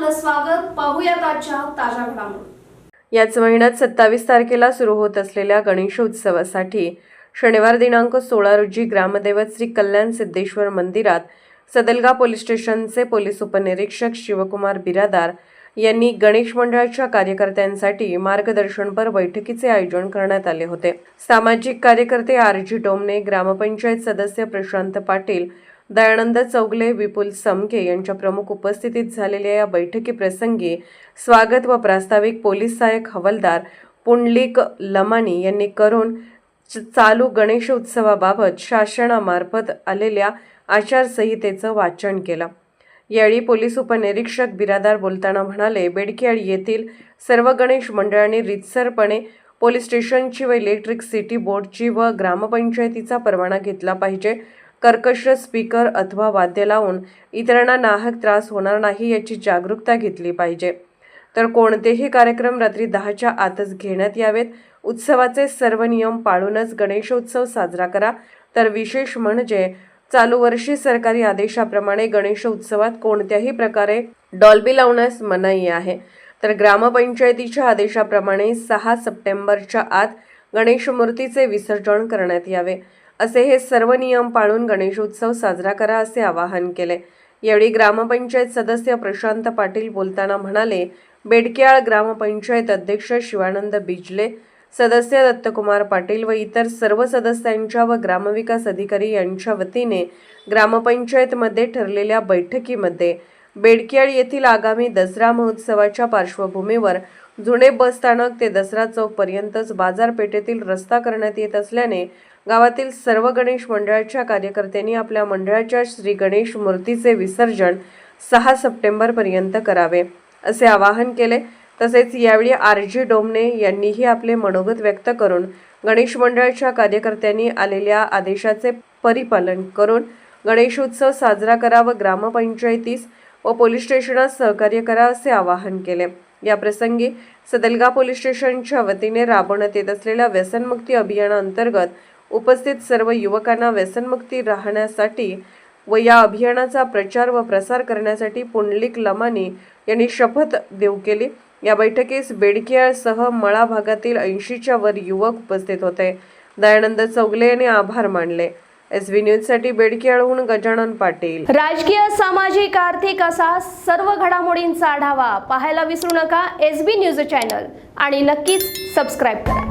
स्वागत पाहूयात आजच्या ताज्या घडामोडी. याच महिन्यात सत्तावीस तारखेला सुरू होत असलेल्या गणेशोत्सवासाठी शनिवार दिनांक सोळा रोजी ग्रामदैवत श्री कल्याण सिद्धेश्वर मंदिरात सदलगा पोलीस स्टेशनचे पोलीस उपनिरीक्षक शिवकुमार बिरादार यांनी गणेश मंडळाच्या कार्यकर्त्यांसाठी मार्गदर्शनपर बैठकीचे आयोजन करण्यात आले होते. सामाजिक कार्यकर्ते आर जी डोमने ग्रामपंचायत सदस्य प्रशांत पाटील दयानंद चौगले विपुल समके यांच्या प्रमुख उपस्थितीत झालेल्या या बैठकीप्रसंगी स्वागत व प्रास्ताविक पोलीस सहाय्यक हवालदार पुंडलिक लमानी यांनी करून च- चालू गणेश उत्सवाबाबत शासनामार्फत आलेल्या आचारसंहितेचं वाचन केलं. यावेळी पोलीस उपनिरीक्षक बिरादार बोलताना म्हणाले बेडकियाळ येथील सर्व गणेश मंडळांनी रितसरपणे पोलीस स्टेशनची व इलेक्ट्रिक सिटी बोर्डची व ग्रामपंचायतीचा परवाना घेतला पाहिजे. कर्कश स्पीकर अथवा वाद्य लावून इतरांना नाहक त्रास होणार नाही याची जागरूकता घेतली पाहिजे. तर कोणतेही कार्यक्रम रात्री दहाच्या आतच घेण्यात यावेत. उत्सवाचे सर्व नियम पाळूनच गणेशोत्सव साजरा करा. तर विशेष म्हणजे चालू वर्षी सरकारी आदेशाप्रमाणे गणेशोत्सवात कोणत्याही प्रकारे डॉल्बी लावण्यास मनाई आहे. तर ग्रामपंचायतीच्या आदेशाप्रमाणे सहा सप्टेंबरच्या आत गणेश मूर्तीचे विसर्जन करण्यात यावे. असे हे सर्व नियम पाळून गणेशोत्सव साजरा करा असे आवाहन केले. यावेळी ग्रामपंचायत सदस्य प्रशांत पाटील बोलताना म्हणाले बेडक्याळ ग्रामपंचायत अध्यक्ष शिवानंद बिजले सदस्य दत्तकुमार पाटील व इतर सर्व सदस्यांच्या व ग्रामविकास अधिकारी यांच्या वतीने ग्रामपंचायतमध्ये ठरलेल्या बैठकीमध्ये बेडकियाळ येथील आगामी दसरा महोत्सवाच्या पार्श्वभूमीवर जुने बस स्थानक ते दसरा चौकपर्यंतच बाजारपेठेतील रस्ता करण्यात येत असल्याने गावातील सर्व गणेश मंडळाच्या कार्यकर्त्यांनी आपल्या मंडळाच्या श्री गणेश मूर्तीचे विसर्जन सहा सप्टेंबरपर्यंत करावे असे आवाहन केले. तसेच यावेळी आर जी डोमने यांनीही आपले मनोगत व्यक्त करून गणेश मंडळाच्या कार्यकर्त्यांनी आलेल्या आदेशाचे परिपालन करून गणेशोत्सव साजरा करा व ग्रामपंचायतीस व पोलीस स्टेशनात सहकार्य करा असे आवाहन केले. या प्रसंगी सदलगा पोलीस स्टेशनच्या वतीने राबवण्यात येत असलेल्या व्यसनमुक्ती अभियानाअंतर्गत उपस्थित सर्व युवकांना व्यसनमुक्ती राहण्यासाठी व या अभियानाचा प्रचार व प्रसार करण्यासाठी पुंडलिक लमानी यांनी शपथ देऊ केली. या बैठकीस बेडकियाळसह मळा भागातील ऐंशीच्या वर युवक उपस्थित होते. दयानंद चौगले यांनी आभार मानले. एस बी न्यूजसाठी बेडकियाळहून गजानन पाटील. राजकीय सामाजिक आर्थिक असा सर्व घडामोडींचा आढावा पाहायला विसरू नका एस बी न्यूज चॅनल आणि नक्कीच सबस्क्राईब करा.